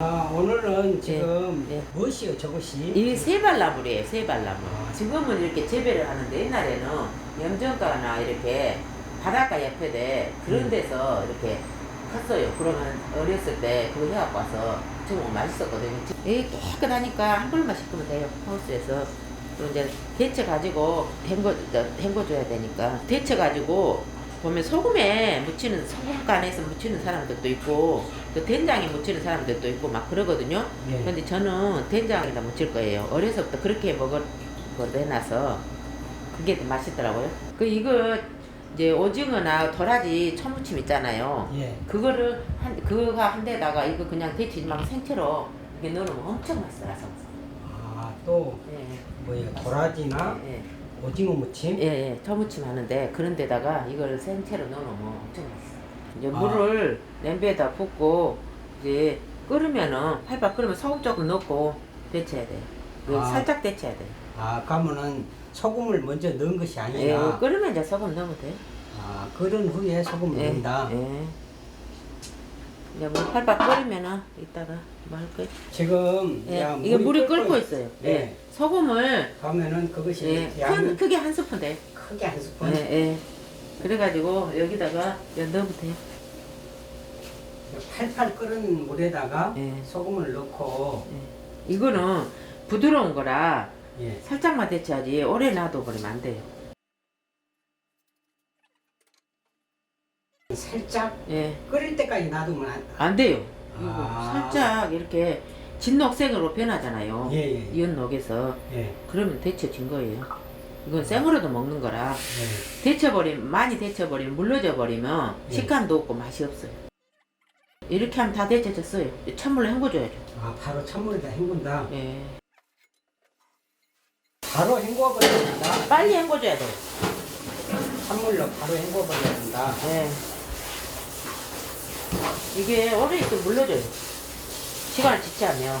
아, 오늘은 지금 예. 무엇이요, 저것이? 이 세발나물이에요, 세발나물. 아. 지금은 이렇게 재배를 하는데 옛날에는 염전가나 이렇게 바닷가 옆에 그런 음. 데서 이렇게 컸어요. 그러면 어렸을 때 그거 해갖고 와서 정말 맛있었거든요. 이 깨끗하니까 한 불만 씻으면 돼요, 하우스에서. 그리고 이제 데쳐 가지고 헹궈, 헹궈줘야 되니까. 데쳐 가지고 보면 소금에 묻히는, 소금 간에서 묻히는 사람들도 있고, 또 된장에 묻히는 사람들도 있고 막 그러거든요. 예. 근데 저는 된장에다 묻힐 거예요. 어려서부터 그렇게 먹을 거 해놔서 그게 더 맛있더라고요. 그 이거 이제 오징어나 도라지 초무침 있잖아요. 예. 그거를 한 그거 한 데다가 이거 그냥 데치지 말고 생채로 이게 넣으면 엄청 맛있어요. 아, 또, 예, 뭐예요, 도라지나 예, 오징어 무침? 예, 예, 초무침 하는데 그런 데다가 이걸 생채로 넣으면 엄청 맛있어. 이제 아. 물을 냄비에다 붓고 이제 끓으면은 팔팔 끓으면 소금 조금 넣고 데쳐야 돼. 요 아. 살짝 데쳐야 돼. 아, 그러면은 소금을 먼저 넣은 것이 예, 아니라, 끓으면 이제 소금 넣으면 돼. 아, 그런 후에 소금을 예, 넣는다. 예. 이제 물 팔팔 끓으면은 이따가 뭐 할 거예요? 지금, 예, 야, 이게 물이 끓고 있- 있어요. 예. 예. 소금을 그러면은 그것이 예, 양큰 크게 한 스푼 돼. 크게 한 스푼. 예, 예. 그래가지고 여기다가 이제 넣으면 돼요. 팔팔 끓은 물에다가 예. 소금을 넣고, 예. 이거는 부드러운 거라 예. 살짝만 데쳐야지 오래 놔둬 버리면 안 돼요. 살짝 예, 끓일 때까지 놔두면 안, 안 돼요. 이거 아. 살짝 이렇게 진녹색으로 변하잖아요. 예, 예. 이온 녹에서 예. 그러면 데쳐진 거예요. 이건 생으로도 먹는 거라 예. 데쳐버리면 많이 데쳐버리면 물러져 버리면 예. 식감도 없고 맛이 없어요. 이렇게 하면 다 데쳐졌어요. 찬물로 헹궈줘야죠. 아, 바로 찬물에다 헹군다. 예. 바로 헹궈버려야 된다. 빨리 헹궈줘야 돼요. 찬물로 바로 헹궈버려야 된다. 예. 이게 오래 있으면 물러져요. 시간을 지체하면.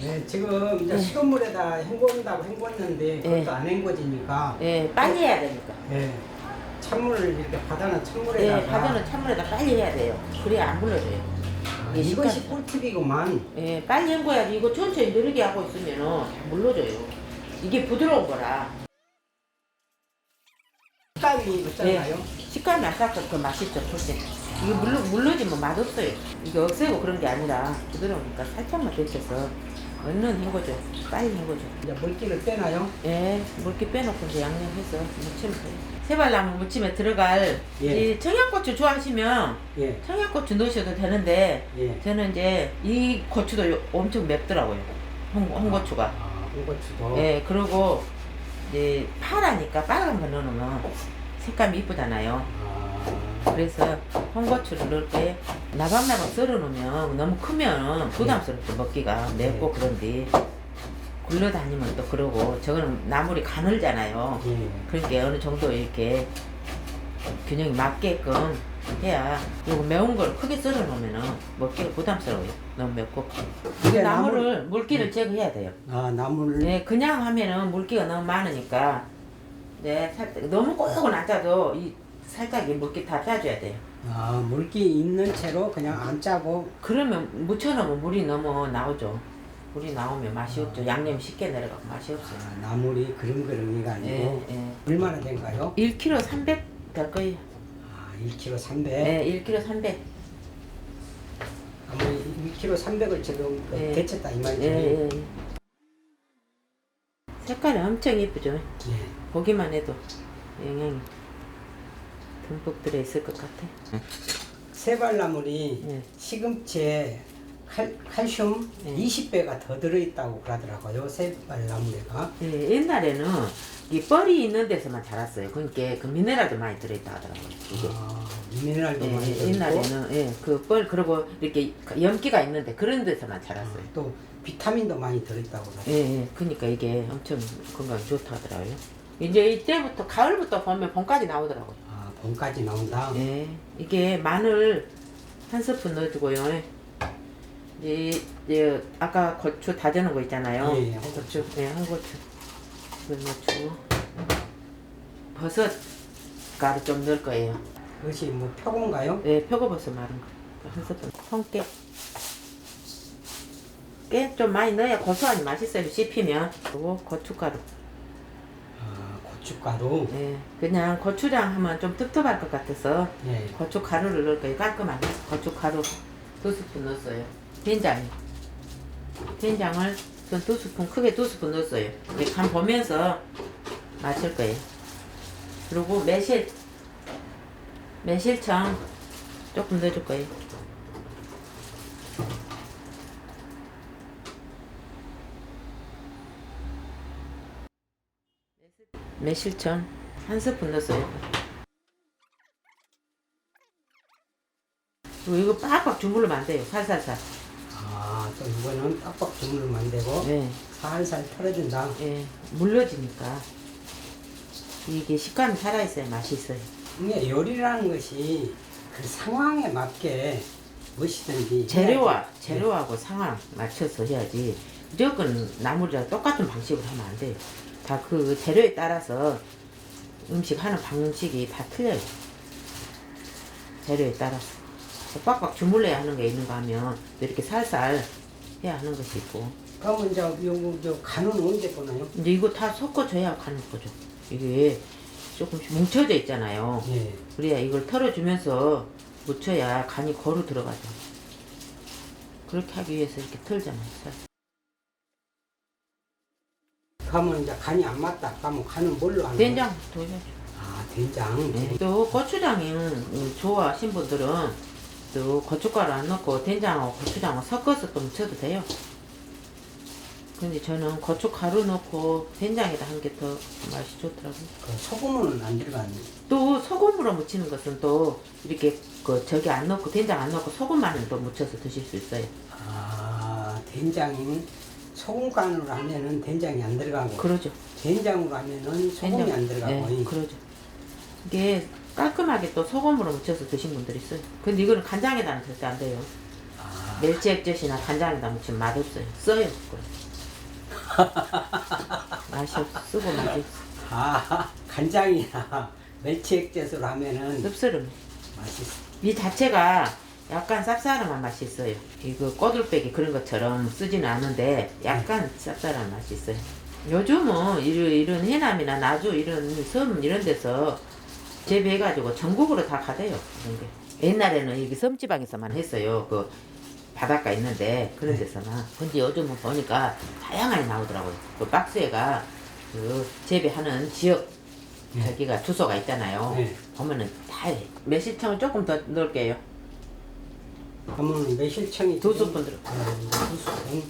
네, 지금 이제 예. 식은 물에다 헹궈온다고 헹궜는데 그것도 예. 안 헹궈지니까 예, 빨리 해야 되니까. 예. 찬물을 이렇게 받아놓은 찬물에다가 예, 바다는 찬물에다 빨리 해야 돼요. 그래야 안 물러져요. 아, 예, 이것이 식감. 꿀팁이구만. 예, 빨리 헹궈야지. 이거 천천히 느리게 하고 있으면은 다 물러져요. 이게 부드러운 거라. 식감이 있잖아요. 식감이 아삭해서 더 맛있죠, 훨씬. 이게 물러, 물러지면 맛없어요. 이게 없애고 그런 게 아니라 부드러우니까 살짝만 데쳐서 얼른 헹궈줘. 빨리 헹궈줘. 이제 물기를 빼나요? 예, 물기 빼놓고 이제 양념해서 무치면 돼요. 세발나무 무침에 들어갈 예. 이 청양고추 좋아하시면 예. 청양고추 넣으셔도 되는데 예. 저는 이제 이 고추도 요- 엄청 맵더라고요. 홍, 홍고추가. 아, 홍고추도. 예, 그리고 이제 파라니까 빨간 거 넣으면 색감이 이쁘잖아요. 아, 그래서 홍고추를 넣을 때 나박나박 썰어 놓으면 너무 크면 부담스럽죠 먹기가 맵고 그런데 굴러다니면 또 그러고 저거는 나물이 가늘잖아요. 예. 그러니까 어느 정도 이렇게 균형이 맞게끔 해야 그리고 매운 걸 크게 썰어 놓으면은 먹기가 부담스러워요. 너무 맵고 이게 나물을 나물- 물기를 제거해야 돼요. 아, 나물. 네, 그냥 하면은 물기가 너무 많으니까 네, 살짝 너무 꼬역은 안 짜도 이 살짝 이 물기 다 짜줘야 돼요. 아, 물기 있는 채로 그냥 안 짜고. 그러면 묻혀놓으면 물이 너무 나오죠. 물이 나오면 맛이 없죠. 양념이 쉽게 내려가고 맛이 없어요. 아, 나물이 그릉그릉이가 아니고. 예, 예. 얼마나 된가요? 1kg 300 될 거예요. 아, 1kg 300. 네, 1kg 300. 아마 1kg 300을 지금 그 예. 데쳤다 이 말이죠. 예, 예, 예. 색깔이 엄청 예쁘죠. 예. 보기만 해도 영양이 듬뿍 들어있을 것 같아. 세발나물이 예. 시금치에 칼, 칼슘 예. 20배가 더 들어있다고 그러더라고요. 세발나물에가. 예, 옛날에는 이 뻘이 있는 데서만 자랐어요. 그러니까 그 미네랄도 많이 들어있다 하더라고요. 이게. 아, 미네랄도 예, 많이 예, 들어있고 옛날에는 예, 그뻘 그리고 이렇게 연기가 있는데 그런 데서만 자랐어요. 또 비타민도 많이 들어있다고. 예, 예, 그러니까 이게 엄청 건강 좋다 하더라고요. 이제 이때부터 가을부터 보면 봄까지 나오더라고요. 아, 봄까지 나온다. 예, 이게 마늘 한 스푼 넣어주고요. 이제, 이제 아까 고추 다져놓은 거 있잖아요. 예, 예, 고추, 예, 한 고추. 이거 넣어주고 버섯 가루 좀 넣을 거예요. 그것이 뭐 표고인가요? 예, 표고버섯 마른 거. 한 스푼. 성깨. 꽤좀 많이 넣어야 고소하니 맛있어요. 씹히면. 그리고 고춧가루. 아, 고춧가루. 예, 그냥 고추장 하면 좀 텁텁할 것 같아서 예. 고춧가루를 넣을 거예요. 깔끔하게. 고춧가루 두 스푼 넣었어요. 된장. 된장을 전 두 스푼, 크게 두 스푼 넣었어요. 이간 보면서 마실 거예요. 그리고 매실. 매실청 조금 넣어줄 거예요. 매실청 한 스푼 넣었어요. 그리고 이거 빡빡 주물르면 안 돼요. 살살살. 아, 또 이거는 빡빡 주물르면 안 되고 예, 살살 털어준다. 예, 물러지니까 이게 식감이 살아있어야 맛이 있어요. 이게 요리라는 것이 그 상황에 맞게 무엇이든지 재료와 해야지. 재료하고 상황 맞춰서 해야지. 무조건 나물이랑 똑같은 방식으로 하면 안 돼요. 다 그 재료에 따라서 음식 하는 방식이 다 틀려요. 재료에 따라서. 빡빡 주물러야 하는 게 있는가 하면 이렇게 살살 해야 하는 것이 있고. 그러면 이제 요거 저 간은 언제 보나요? 이제 이거 다 섞어줘야 가는 거죠. 이게 조금씩 뭉쳐져 있잖아요. 예. 그래야 이걸 털어주면서 묻혀야 간이 거로 들어가죠. 그렇게 하기 위해서 이렇게 털잖아요. 살. 그러면 이제 간이 안 맞다. 그러면 간은 뭘로 하는 된장 도해야죠. 아, 된장. 네. 또 고추장이 음, 좋아하신 분들은 또 고춧가루 안 넣고 된장하고 고추장을 섞어서 또 묻혀도 돼요. 근데 저는 고춧가루 넣고 된장에다 한 게 더 맛이 좋더라고요. 그 소금은 안 들어가는. 또 소금으로 무치는 것은 또 이렇게 그 저기 안 넣고 된장 안 넣고 소금만을 또 묻혀서 드실 수 있어요. 아, 된장이 소금 간으로 하면은 된장이 안 들어가고 그러죠. 된장으로 하면은 소금이 된장. 안 들어가고. 네, 그러죠. 이게 깔끔하게 또 소금으로 묻혀서 드신 분들이 있어요. 근데 이거는 간장에다는 절대 안 돼요. 아, 멸치 액젓이나 간장에다 묻히면 맛없어요. 써요. 그걸. 맛이 없어. 쓰고 맛이 없어. 아, 간장이나 멸치 액젓으로 하면은 씁쓸해. 맛있어. 이 자체가 약간 쌉싸름한 맛이 있어요. 이거 꼬들빼기 그런 것처럼 쓰지는 않은데 약간 쌉싸름한 맛이 있어요. 요즘은 이런, 이런 해남이나 나주 이런 섬 이런 데서 재배해가지고 전국으로 다 가대요. 이런 게. 옛날에는 여기 섬지방에서만 했어요. 그 바닷가 있는데 그런 데서만. 근데 요즘은 보니까 다양하게 나오더라고요. 그 박스에가 그 재배하는 지역 네. 저기가 주소가 있잖아요. 네. 보면은 다 해. 매실청을 조금 더 넣을게요. 그러면 매실청이 두 스푼 들어. 음, 두 스푼. 네.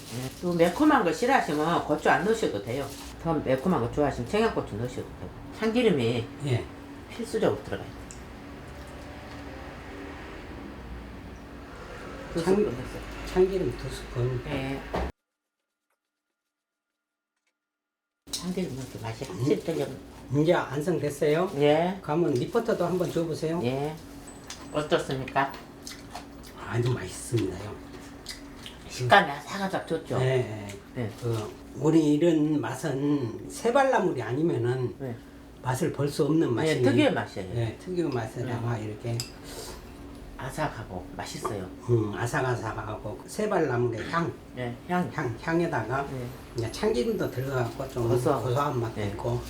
또 매콤한 거 싫어하시면 고추 안 넣으셔도 돼요. 더 매콤한 거 좋아하시면 청양고추 넣으셔도 되고. 참기름이 예. 필수적으로. 두 참- 스푼 넣었어요. 참기름 두 스푼. 네. 참기름 넣어서 맛이 확실히 틀려. 이제 완성됐어요. 예. 그러면 리포터도 한번 줘보세요. 예. 어떻습니까? 아주 맛있습니다요. 식감이 사가작 좋죠? 네. 네. 그 우리 이런 맛은 세발나물이 아니면은 네. 맛을 볼 수 없는 맛이. 예, 특유의 맛이에요. 네, 특유 맛에다가 이렇게 아삭하고 맛있어요. 음, 아삭아삭하고 세발나물의 향, 예, 향. 향 향에다가 예. 참기름도 들어가고 좀 고소하고. 고소한 맛도 네. 있고.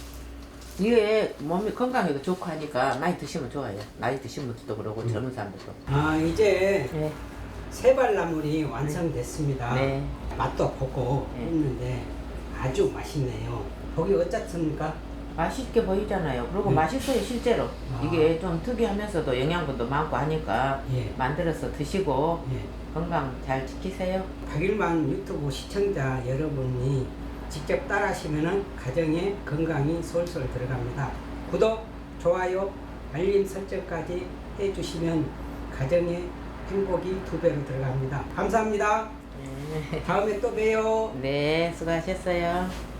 이게 몸이 건강에도 좋고 하니까 많이 드시면 좋아요. 나이 드신 분들도 그러고 젊은 사람들도. 아 이제 네. 세발나물이 완성됐습니다. 네. 맛도 보고 네. 했는데 아주 맛있네요. 보기 어떻습니까? 맛있게 보이잖아요. 그리고 네. 맛있어요, 실제로. 아. 이게 좀 특이하면서도 영양분도 많고 하니까 예. 만들어서 드시고 예. 건강 잘 지키세요. 박일만 유튜브 시청자 여러분이 직접 따라하시면 가정의 건강이 솔솔 들어갑니다. 구독, 좋아요, 알림 설정까지 해주시면 가정의 행복이 두 배로 들어갑니다. 감사합니다. 네, 다음에 또 봬요. 네 수고하셨어요.